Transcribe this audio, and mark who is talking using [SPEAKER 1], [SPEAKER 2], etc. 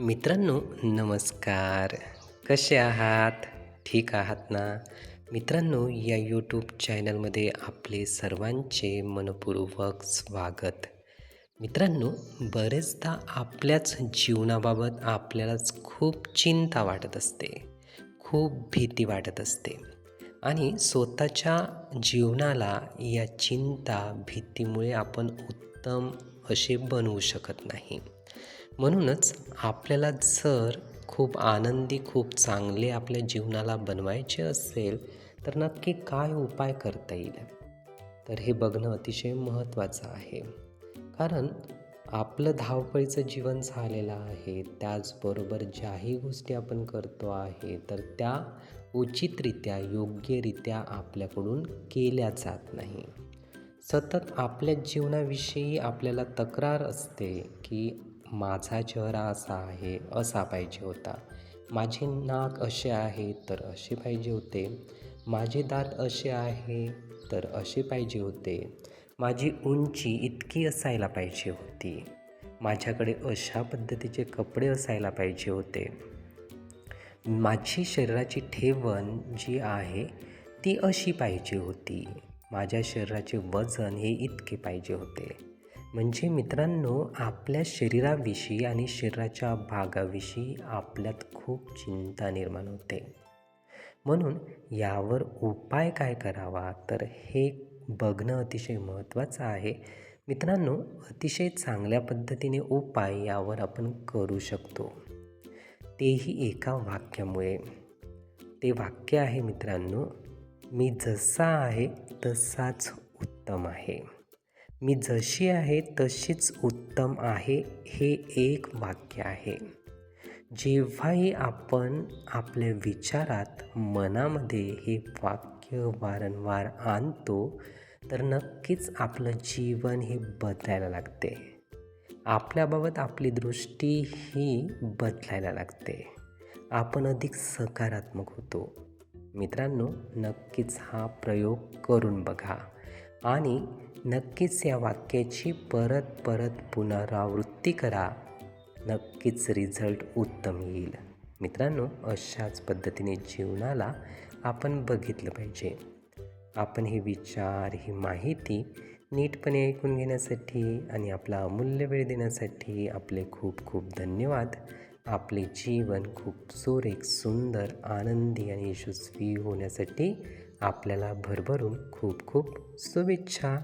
[SPEAKER 1] मित्रांनो नमस्कार. कसे आहात? ठीक आहात ना? मित्रांनो या यूट्यूब चॅनलमध्ये आपले सर्वांचे मनपूर्वक स्वागत. मित्रांनो बरेचदा आपल्याच जीवनाबाबत आपल्यालाच खूप चिंता वाटत असते. खूप भीती वाटत असते. आणि स्वतःच्या जीवनाला या चिंता भीतीमुळे आपण उत्तम असे बनवू शकत नाही. म्हणूनच आपल्याला जर खूप आनंदी खूप चांगले आपल्या जीवनाला बनवायचे असेल तर नक्की काय उपाय करता येईल? तर हे बघणं अतिशय महत्त्वाचं आहे. कारण आपलं धावपळीचं जीवन झालेलं आहे त्याचबरोबर ज्याही गोष्टी आपण करतो आहे तर त्या उचितरित्या योग्यरित्या आपल्याकडून केल्या जात नाही. सतत आपल्या जीवनाविषयी आपल्याला तक्रार असते की माझा चेहरा असा आहे असा पाहिजे होता. माझे नाक असे आहे तर असे पाहिजे होते. माझे दात असे आहे तर असे पाहिजे होते. माझी उंची इतकी असायला पाहिजे होती. माझ्याकडे अशा पद्धतीचे कपडे असायला पाहिजे होते. माझी शरीराची ठेवण जी आहे ती अशी पाहिजे होती. माझ्या शरीराचे वजन हे इतके पाहिजे होते. म्हणजे मित्रांनो आपल्या शरीराविषयी आणि शरीराच्या भागाविषयी आपल्यात खूप चिंता निर्माण होते. म्हणून यावर उपाय काय करावा? तर हे बघणं अतिशय महत्त्वाचं आहे. मित्रांनो अतिशय चांगल्या पद्धतीने उपाय यावर आपण करू शकतो. तेही एका वाक्यामुळे. ते वाक्य आहे मित्रांनो मी जसा आहे तसाच उत्तम आहे. मी जशी आहे तशीच उत्तम आहे हे एक वाक्य आहे. जेव्हाही आपण आपल्या विचारात मनामध्ये हे वाक्य वारंवार आणतो तर नक्कीच आपलं जीवन हे बदलायला लागते. आपल्याबाबत आपली दृष्टी ही बदलायला लागते. आपण अधिक सकारात्मक होतो. मित्रांनो नक्कीच हा प्रयोग करून बघा. आणि नक्कीच या वाक्याची परत परत पुनरावृत्ती करा. नक्कीच रिझल्ट उत्तम येईल. मित्रांनो अशाच पद्धतीने जीवनाला आपण बघितलं पाहिजे. आपण हे विचार ही माहिती नीटपणे ऐकून घेण्यासाठी आणि आपला अमूल्य वेळ देण्यासाठी आपले खूप खूप धन्यवाद. आपले जीवन खूप सुरेख सुंदर आनंदी आणि यशस्वी होण्यासाठी आपल्याला भरभरून खूप खूप शुभेच्छा.